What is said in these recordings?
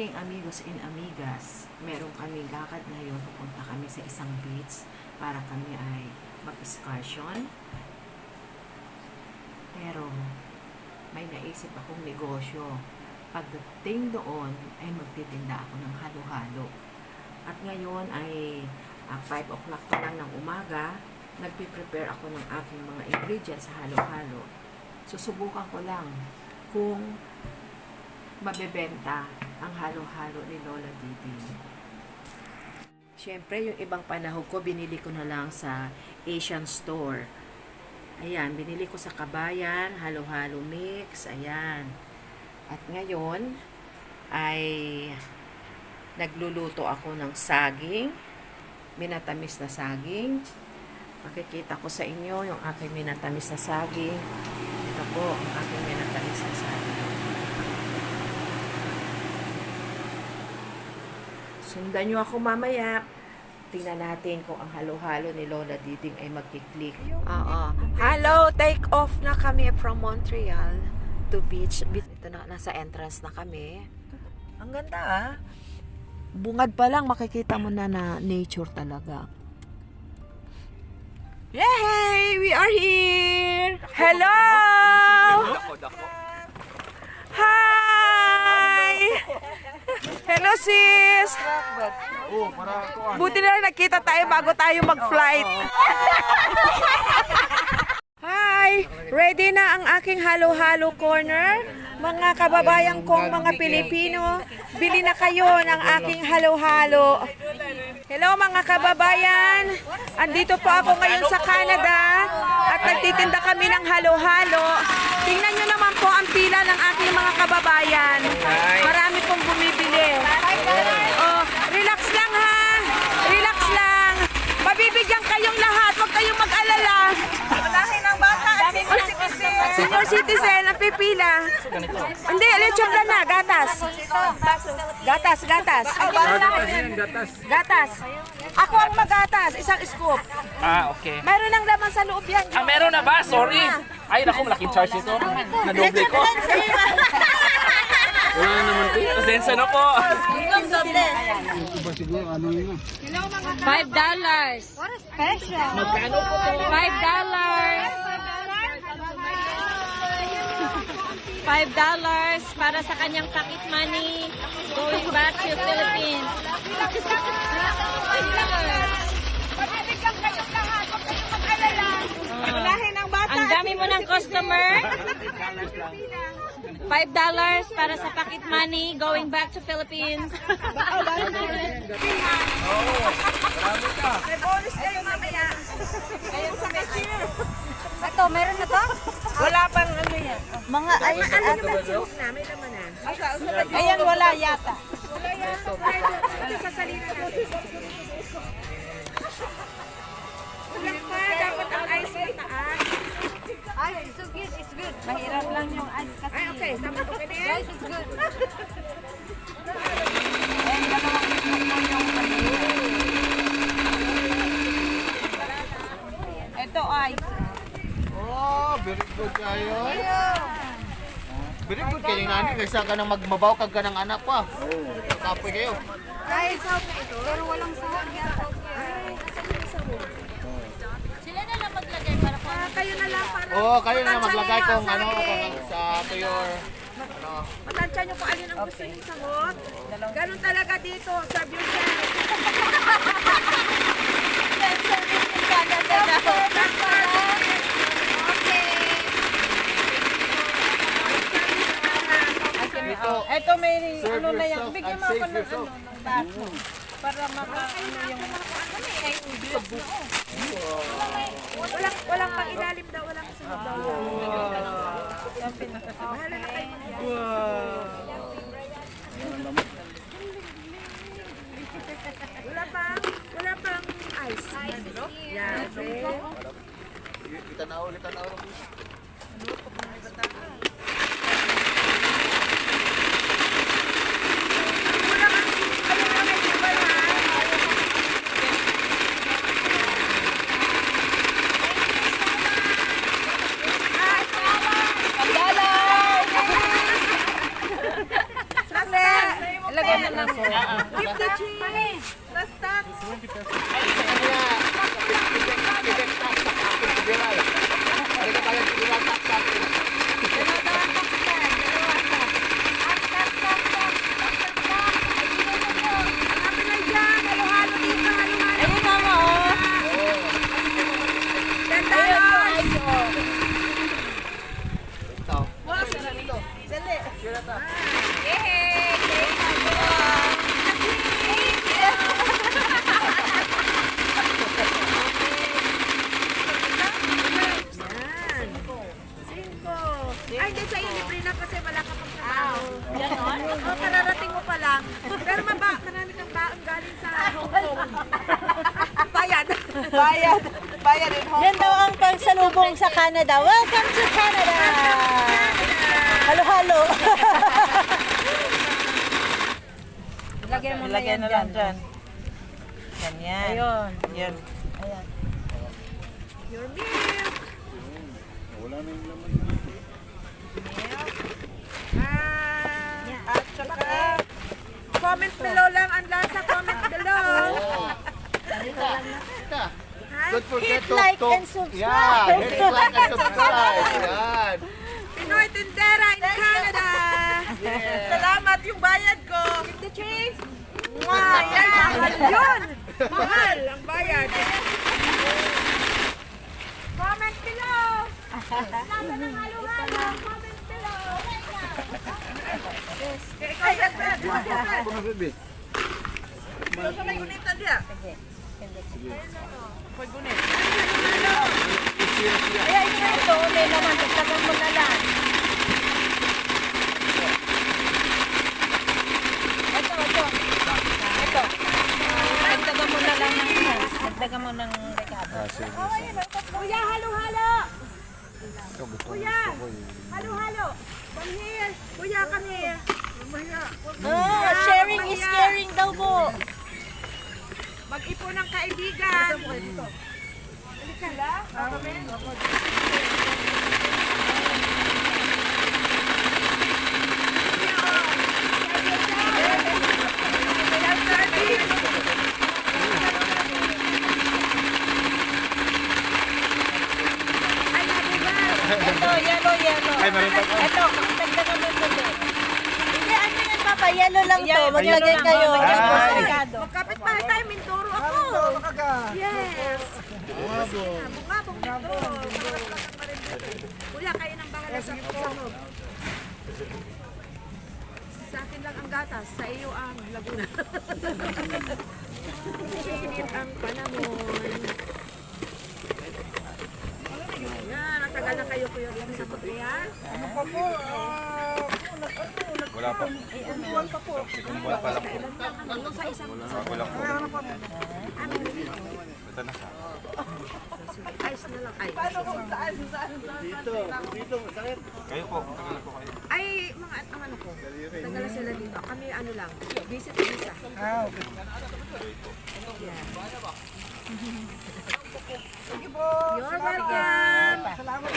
morning amigos and amigas. Meron kami lakad ngayon. Pupunta kami sa isang beach para kami ay mag-excursion. Pero may naisip akong negosyo. Pagdating doon ay magtitinda ako ng halo-halo. At ngayon ay ah, 5 o'clock pa lang ng umaga. Nagpe-prepare ako ng aking mga ingredients sa halo-halo. Susubukan ko lang kung mabebenta ang halo-halo ni Lola Didi. Siyempre, yung ibang panahon ko, binili ko na lang sa Asian store. Ayan, binili ko sa Kabayan, halo-halo mix, ayan. At ngayon, ay nagluluto ako ng saging, minatamis na saging. Makikita ko sa inyo yung aking minatamis na saging. Ito po, ang aking minatamis na saging. Sundan nyo ako mamaya. Tingnan natin kung ang halo-halo ni Lola Diding ay magkiklik. Oo. Hello! Take off na kami from Montreal to beach. Beach- Ito na, nasa entrance na kami. Ang ganda ah. Bungad pa lang, makikita mo na na nature talaga. Yay! We are here! Hello! Hi! Hello sis! Buti na nakita tayo bago tayo mag-flight. Hi! Ready na ang aking halo-halo corner? Mga kababayan kong mga Pilipino, bili na kayo ng aking halo-halo. Hello mga kababayan! Andito po ako ngayon sa Canada at nagtitinda kami ng halo-halo. Tingnan nyo naman po ang pila ng aking mga kababayan. Marami pong bumibili. Oh, relax lang ha. Relax lang. Mabibigyan kayong lahat. Huwag kayong mag-alala. Unahin ang bata at senior citizen. Senior citizen, ang pipila. Hindi, lechon na na. Gatas. Gatas, gatas. Gatas. Ako ang magatas. Isang scoop. Ah, okay. Mayroon ng laman sa loob yan. Ah, meron na ba? Sorry. Ay, naku, malaking charge ito. Nadoble ko. Wala naman ito. Pasensya na po. Five dollars. Magkano po? Five dollars. Five dollars para sa kanyang pocket money going back to Philippines. Ang dami mo ng customer. Five dollars para sa pocket money going back to Philippines. May bonus kayo mamaya. Ayun sa cashier. Ito, meron na to? Wala pang ano yan. Mga ayos at na, may laman na. Ayan, wala yata. Ito sa salina natin. Kaysa ka nang magmabaw kag ka ng anak pa. Kapoy kayo. Pero walang sahog yan. Sila na lang maglagay para po. Kayo na lang para Oh, kayo na Matansya maglagay kung ano kung sa to your ano. Matansya nyo kung alin ang gusto nyo sagot. Ganun talaga dito. Serve yourself. Dito. Ito may Serve ano na yan. yourself Bigyan and mo ako save ng ano, yourself. ng baso. Para maka ano yung... Walang, walang pang ilalim daw. Walang sunod daw. Bahala na kayo. Wala pang, wala pang ice. Yan, okay. Kita na ulit, kita na ulit. Wala Basta. 20 pesos. Ay, kaya. Canada. Welcome to Canada! Halo-halo. Lagyan mo na yan lang dyan. Yan yan. Ayun. Yan. Your milk. Ah, At saka, comment below lang ang lasa. Comment below. Ito. Ha? Don't forget Hit to, like to, and subscribe. Yeah, hit like and subscribe. Yan. Pinoy Tindera in Canada. salamat yung bayad ko. Keep the change. Wow, yan, mahal yun. Mahal ang bayad. Comment below. Lasa ng halo-halo. Comment below. Yes. Ikaw, yes, Brad. Sa may gunitan niya. Kaya ito uli naman. Tagtagan mo na lang. Ito, ito. Ito. Tagtagan mo na lang ng ano. Tagtagan mo ng rekado. Kuya, halo-halo. Kuya, halo-halo. Come here. Kuya. Oh, sharing is caring daw po. Mag-ipon ng kaibigan. Halika lang. Ito, yellow, yellow. Ay, meron pa Ito, tagtagan mo ito. Hindi, ano yan, Papa? Yellow lang to. Maglagay kayo. Tapos Magkapit pa tayo, Mindoro ako. Yes. Bungabong dito. Kuya, kayo nang bahala sa sahog. Sa akin lang ang gatas, sa iyo ang laguna. Init ang panahon. Yan, natagal na kayo kuya sa Korea. Wala pa. Ano sa isang Wala po. Ito na ice na lang. Ay, Kayo po, tagal po kayo. ay mga ang ano ko. Tagal sila dito. Kami ano lang, visit visa. Ah, okay. You're welcome. Salamat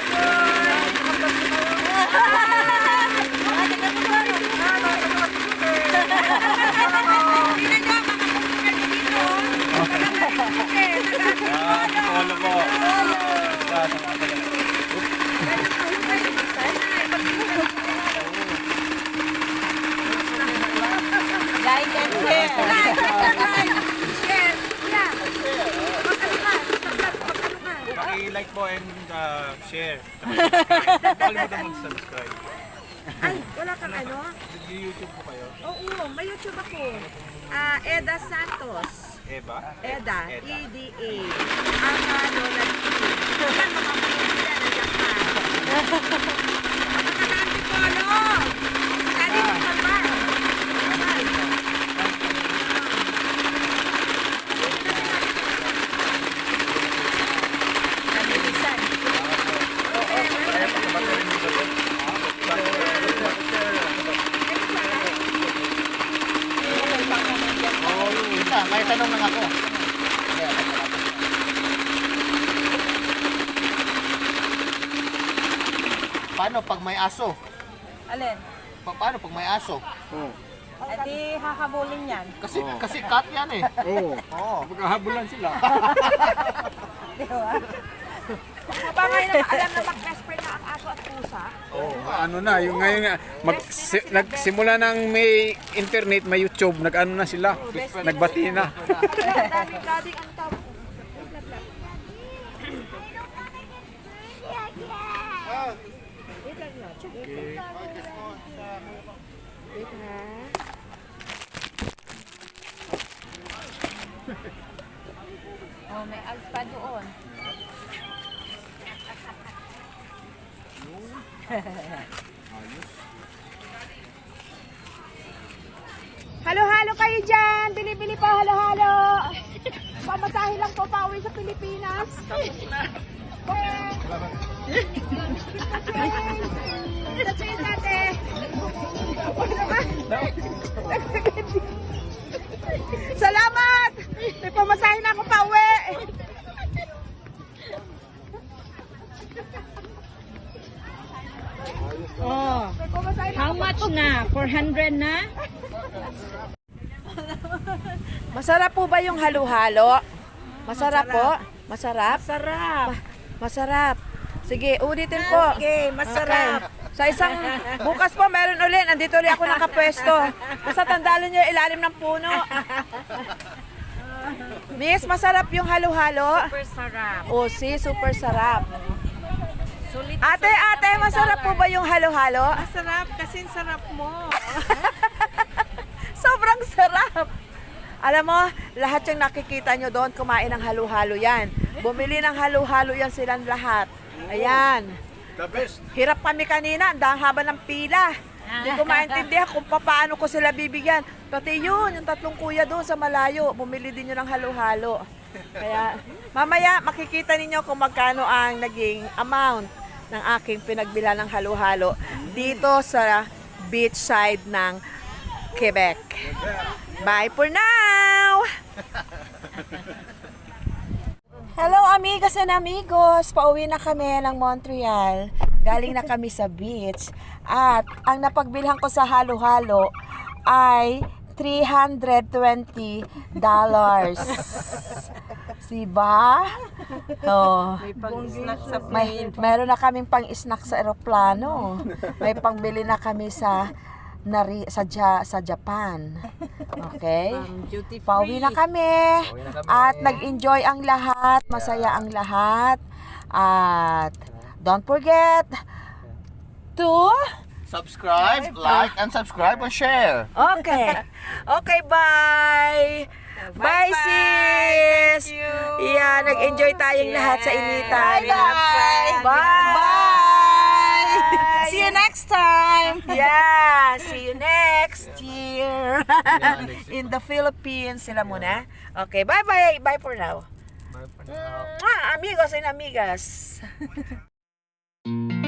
Tingnan nyo, mga customer nyo dito. Ah, po. Sa sa mga tagal. Like and share. Share. Yeah. Magkano ka? Sa vlog, magkano ka? Paki-like po and uh, share. Kalimutan mag-subscribe. Ay, wala kang ano? Nag-YouTube po kayo. Oo, may YouTube ako. Ah, Eda Santos. Eva? Eda, Eda. E-D-A. Ama Lola T. Yan, mga pamilya, nandiyan ka. Mga kanandi ko, ano? Dali mo pa ba? Oo. May tanong lang ako. Paano pag may aso? Alin? Pa- paano pag may aso? Eh di hahabulin yan. Kasi, kasi cut yan eh. Oo. Oo. Magkahabulan sila. Ba ngayon naman alam na mag-best friend na pusa? Oo. Ano na, yung ngayon nga, mag, si, nagsimula ng may internet, may YouTube, nag-ano na sila, nagbati na. Daming dading ang tawag. Wait ha. Oh, may alf pa doon. Halo-halo kayo dyan! Bili-bili pa halo-halo! Pamasahe lang po pauwi sa Pilipinas. Tapos na. Sa chain natin. Salamat! May pamasahe na ako pauwi. Oh, May pamasahe na how much na? 400 na? Masarap po ba yung halo-halo? Masarap, po? Masarap? Sarap. Masarap. Sige, ulitin po. Okay, masarap. Sa isang bukas po meron ulit. Andito ulit ako nakapwesto. Basta tandaan niyo ilalim ng puno. Miss, masarap yung halo-halo. Super sarap. O si, super sarap. Sulit. Ate, ate, masarap po ba yung halo-halo? Masarap kasi sarap mo. Sobrang sarap. Alam mo, lahat yung nakikita nyo doon, kumain ng halo-halo yan. Bumili ng halo-halo yan silang lahat. Ayan. The best. Hirap kami kanina, ang dahang haba ng pila. Hindi ko maintindihan kung paano ko sila bibigyan. Pati yun, yung tatlong kuya doon sa malayo, bumili din yun ng halo-halo. Kaya, mamaya makikita ninyo kung magkano ang naging amount ng aking pinagbila ng halo-halo dito sa beach side ng Quebec. Bye for now! Hello amigas and amigos! Pauwi na kami ng Montreal. Galing na kami sa beach. At ang napagbilhan ko sa halo-halo ay $320 dollars. Diba? Oh. May pang-snack sa May, meron na kaming pang-snack sa eroplano. May pangbili na kami sa nari, sa, Ja- sa Japan. Okay? duty Pauwi na kami. At nag-enjoy ang lahat. Masaya ang lahat. At don't forget to... Subscribe, like, and subscribe and share. Okay. Okay, bye. Bye, sis. Yeah, nag-enjoy tayong lahat sa initan. Bye. Bye. See you next time. Yeah, see you next year. In the Philippines sila muna. Okay, bye-bye. Bye for now. Bye for now. Amigos and amigas.